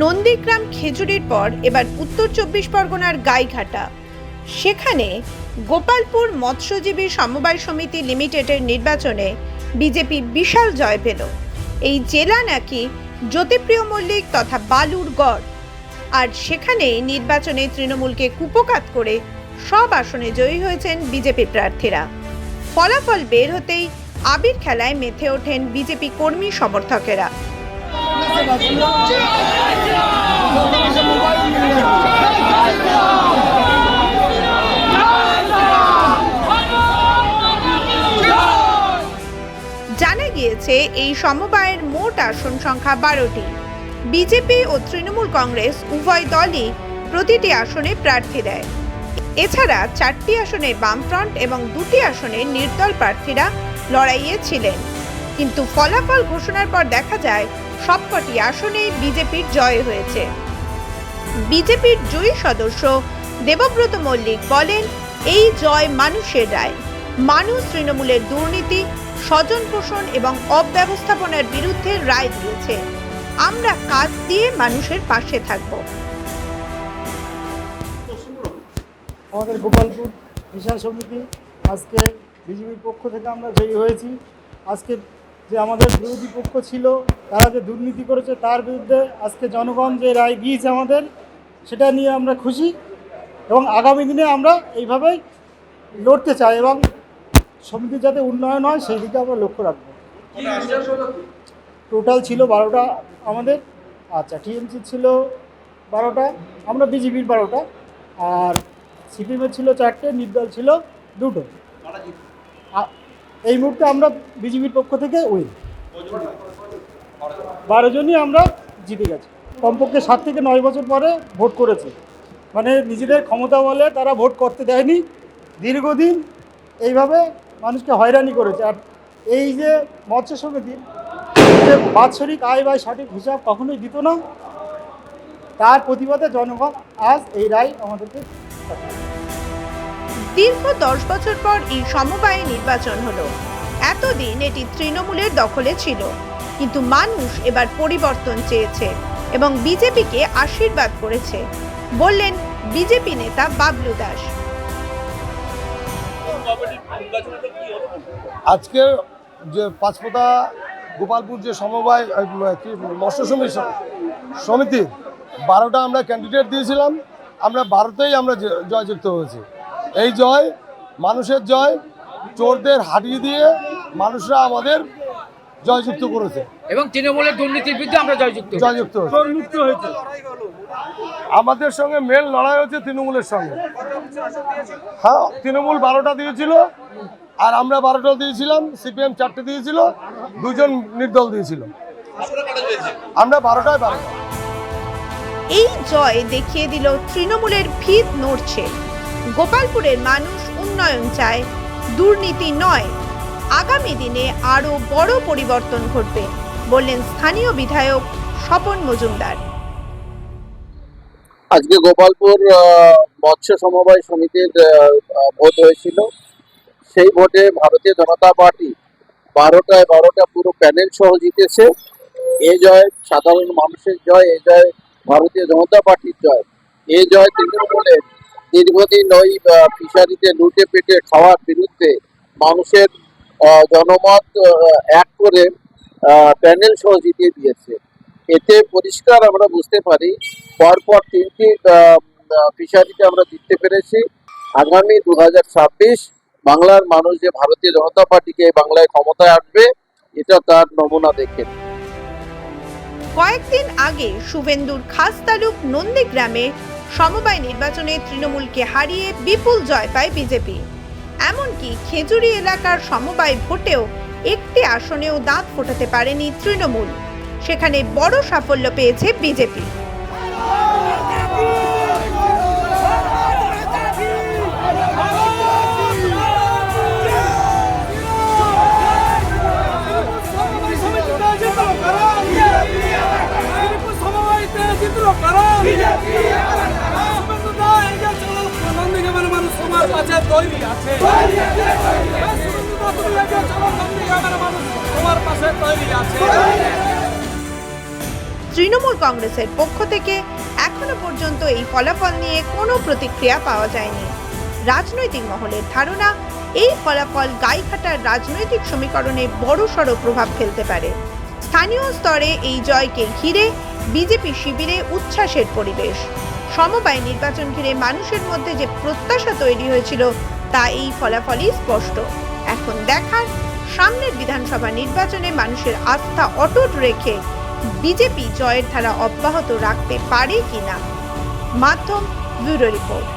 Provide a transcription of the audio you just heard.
নন্দীগ্রাম খেজুরির পর এবার উত্তর চব্বিশ পরগনার গাইঘাটা। সেখানে গোপালপুর মৎস্যজীবী সমবায় সমিতি লিমিটেডের নির্বাচনে বিজেপি বিশাল জয় পেল। এই জেলা নাকি জ্যোতিপ্রিয় মল্লিক তথা বালুর গড় আর সেখানে নির্বাচনে তৃণমূলকে কুপকাত করে সব আসনে জয়ী হয়েছেন বিজেপি প্রার্থীরা। ফলাফল বের হতেই আবির খেলায় মেতে ওঠেন বিজেপি কর্মী সমর্থকেরা। জানা গিয়েছে, এই সমবায়ের মোট আসন সংখ্যা বারোটি। বিজেপি ও তৃণমূল কংগ্রেস উভয় দলই প্রতিটি আসনে প্রার্থী দেয়। এছাড়া চারটি আসনে বামফ্রন্ট এবং দুটি আসনে নির্দল প্রার্থীরা লড়াইয়ে ছিলেন। কিন্তু ফলাফল ঘোষণার পর দেখা যায়, সবকটি আসনেই বিজেপির জয় হয়েছে। বিজেপির জয়ী সদস্য দেবব্রত মল্লিক বলেন, এই জয় মানুষের রায়। মানুষ তৃণমূলের দুর্নীতি স্বজন পোষণ এবং অব্যবস্থাপনার বিরুদ্ধে রায় দিয়েছে। আমরা কাজ দিয়ে মানুষের পাশে থাকব। আমাদের গোপালপুর বিশাল সমিতি আজকে বিজেপির পক্ষ থেকে আমরা জয়ী হয়েছি। আজকে যে আমাদের বিরোধী পক্ষ ছিল তারা যে দুর্নীতি করেছে তার বিরুদ্ধে আজকে জনগণ যে রায় দিয়েছে আমাদের সেটা নিয়ে আমরা খুশি এবং আগামী দিনে আমরা এইভাবেই লড়তে চাই এবং সমিতির যাতে উন্নয়ন হয় সেই দিকে আমরা লক্ষ্য রাখব। টোটাল ছিল বারোটা আমাদের। আচ্ছা টিএমসি ছিল বারোটা, আমরা বিজেপির বারোটা, আর সিপিএমের ছিল চারটে নির্দল ছিল দুটো। এই মুহূর্তে আমরা বিজেপির পক্ষ থেকে উইন বারো জনই আমরা জিতে গেছি। কমপক্ষে সাত থেকে নয় বছর পরে ভোট করেছে। মানে নিজেদের ক্ষমতা বলে তারা ভোট করতে দেয়নি। দীর্ঘদিন এইভাবে মানুষকে হয়রানি করেছে। আর এই যে মৎস্য সমিতির যে বাৎসরিক আয় ব্যয় সঠিক হিসাব কখনোই দিত না। তার প্রতিবাদে জনগণ আজ এই রায় আমাদেরকে দীর্ঘ দশ বছর পর এই সমবায় নির্বাচন হলো। এতদিন এটি তৃণমূলের দখলে ছিল। কিন্তু মানুষ এবার পরিবর্তন চেয়েছে এবং বিজেপিকে আশীর্বাদ করেছে। বললেন বিজেপি নেতা বাবলু দাস। আজকে যে পাঁচপোতা গোপালপুর যে সমবায় মৎস্য সমিতি সমিতি বারোটা আমরা ক্যান্ডিডেট দিয়েছিলাম। আমরা বারোতেই আমরা জয়যুক্ত হয়েছি। এই জয় মানুষের জয় চোরদের হারিয়ে দিয়ে মানুষরা আমাদের জয়যুক্ত করেছে। এবং তৃণমূলের দুর্নীতির বিরুদ্ধে আমরা জয়যুক্ত। জয়যুক্ত হয়েছে। আমাদের সঙ্গে মেল লড়াই হচ্ছে তৃণমূলের সঙ্গে। হ্যাঁ তৃণমূল বারোটা দিয়েছিল। আর আমরা বারোটা দিয়েছিলাম সিপিএম চারটে দিয়েছিল দুজন নির্দল দিয়েছিল। আমরা বারোটায় বারোটা এই জয় দেখিয়ে দিল তৃণমূলের ভিত নড়ছে। গোপালপুরের মানুষ উন্নয়ন চায় দুর্নীতি নয়। আগামী দিনে আরও বড় পরিবর্তন ঘটবে বললেন স্থানীয় বিধায়ক স্বপন মজুমদার। আজকে গোপালপুর আহ, মৎস্য সমবায় সমিতির ভোট হয়েছিল। সেই ভোটে ভারতীয় জনতা পার্টি বারোটায় বারোটা পুরো প্যানেল সহ জিতেছে। এ জয় সাধারণ মানুষের জয়, এ জয় ভারতীয় জনতা পার্টির জয়। এ জয় তৃণমূলের দীর্ঘদিন ওই ফিশারিতে লুটে পেটে খাওয়ার বিরুদ্ধে মানুষের জনমত এক করে প্যানেল সহ জিতিয়ে দিয়েছে। এতে পরিষ্কার আমরা বুঝতে পারি, পরপর তিনটি ফিশারিতে আমরা জিততে পেরেছি। আগামী দু হাজার ছাব্বিশ বাংলার মানুষ যে ভারতীয় জনতা পার্টিকে বাংলায় ক্ষমতায় আসবে এটা তার নমুনা দেখে। কয়েকদিন আগে শুভেন্দুর খাস তালুক নন্দীগ্রামে সমবায় নির্বাচনে তৃণমূলকে হারিয়ে বিপুল জয় পায় বিজেপি। এমনকি খেজুরি এলাকার সমবায় ভোটেও একটি আসনেও দাঁত ফোটাতে পারেনি তৃণমূল। সেখানে বড় সাফল্য পেয়েছে বিজেপি। তৃণমূল কংগ্রেসের পক্ষ থেকে এখনও পর্যন্ত এই ফলাফল নিয়ে কোনো প্রতিক্রিয়া পাওয়া যায়নি। রাজনৈতিক মহলের ধারণা, এই ফলাফল গাইঘাটার রাজনৈতিক সমীকরণে বড়সড় প্রভাব ফেলতে পারে। স্থানীয় স্তরে এই জয়কে ঘিরে বিজেপি শিবিরে উচ্ছ্বাসের পরিবেশ। সমবায় নির্বাচন ঘিরে মানুষের মধ্যে যে প্রত্যাশা তৈরি হয়েছিল, তা এই ফলাফলই স্পষ্ট। এখন দেখার, সামনের বিধানসভা নির্বাচনে মানুষের আস্থা অটুট রেখে বিজেপি জয়ের ধারা অব্যাহত রাখতে পারে কিনা? মাধ্যম ব্যুরো রিপোর্ট।